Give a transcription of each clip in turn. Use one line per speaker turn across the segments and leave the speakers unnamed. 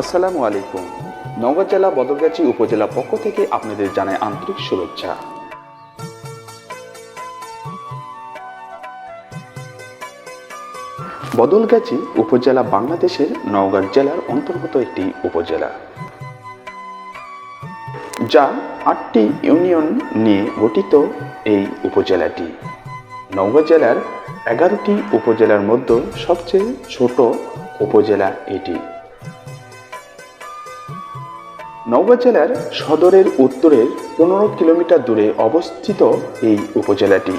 আসসালামু আলাইকুম। নওগাঁ জেলা বদলগাছি উপজেলা পক্ষ থেকে আপনাদের জানাই আন্তরিক শুভেচ্ছা। বদলগাছি উপজেলা বাংলাদেশের নওগাঁ জেলার অন্তর্গত একটি উপজেলা। যা আটটি ইউনিয়ন নিয়ে গঠিত এই উপজেলাটি। নওগাঁ জেলার এগারোটি উপজেলার মধ্যে সবচেয়ে ছোট উপজেলা এটি। নওগাঁ জেলার সদরের উত্তরের পনেরো কিলোমিটার দূরে অবস্থিত এই উপজেলাটি।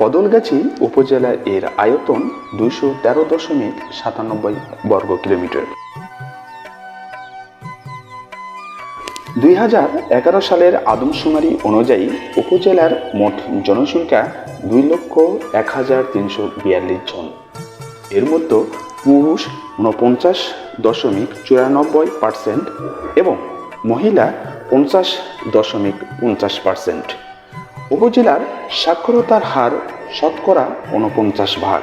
বদলগাছি উপজেলা এর আয়তন দুইশো তেরো দশমিক সাতানব্বই বর্গ কিলোমিটার। দুই হাজার এগারো সালের আদমশুমারি অনুযায়ী উপজেলার মোট জনসংখ্যা দুই লক্ষ এক হাজার তিনশো বিয়াল্লিশ জন। এর মধ্যে পুরুষ উনপঞ্চাশ দশমিক চুরানব্বই পার্সেন্ট এবং মহিলা পঞ্চাশ দশমিক পঞ্চাশ পার্সেন্ট। উপজেলার সাক্ষরতার হার শতকরা উনপঞ্চাশ ভাগ।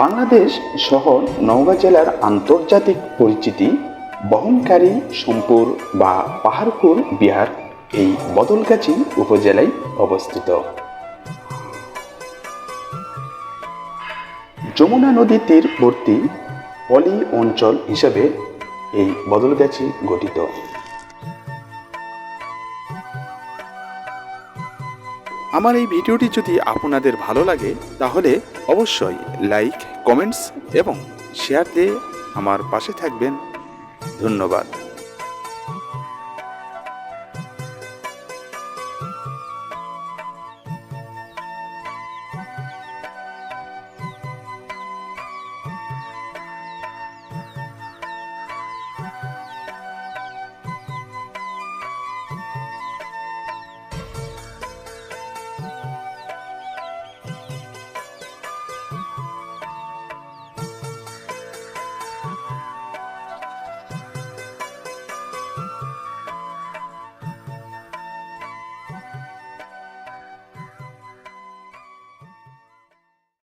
বাংলাদেশ সহ নওগাঁ জেলার আন্তর্জাতিক পরিচিতি বহনকারী সম্পুর বা পাহাড়পুর বিহার এই বদলগাছি উপজেলায় অবস্থিত। যমুনা নদীর তীরবর্তী পলি অঞ্চল হিসেবে এই বদলগাছি গঠিত। আমার এই ভিডিওটি যদি আপনাদের ভালো লাগে, তাহলে অবশ্যই লাইক, কমেন্টস এবং শেয়ার দিয়ে আমার পাশে থাকবেন। ধন্যবাদ।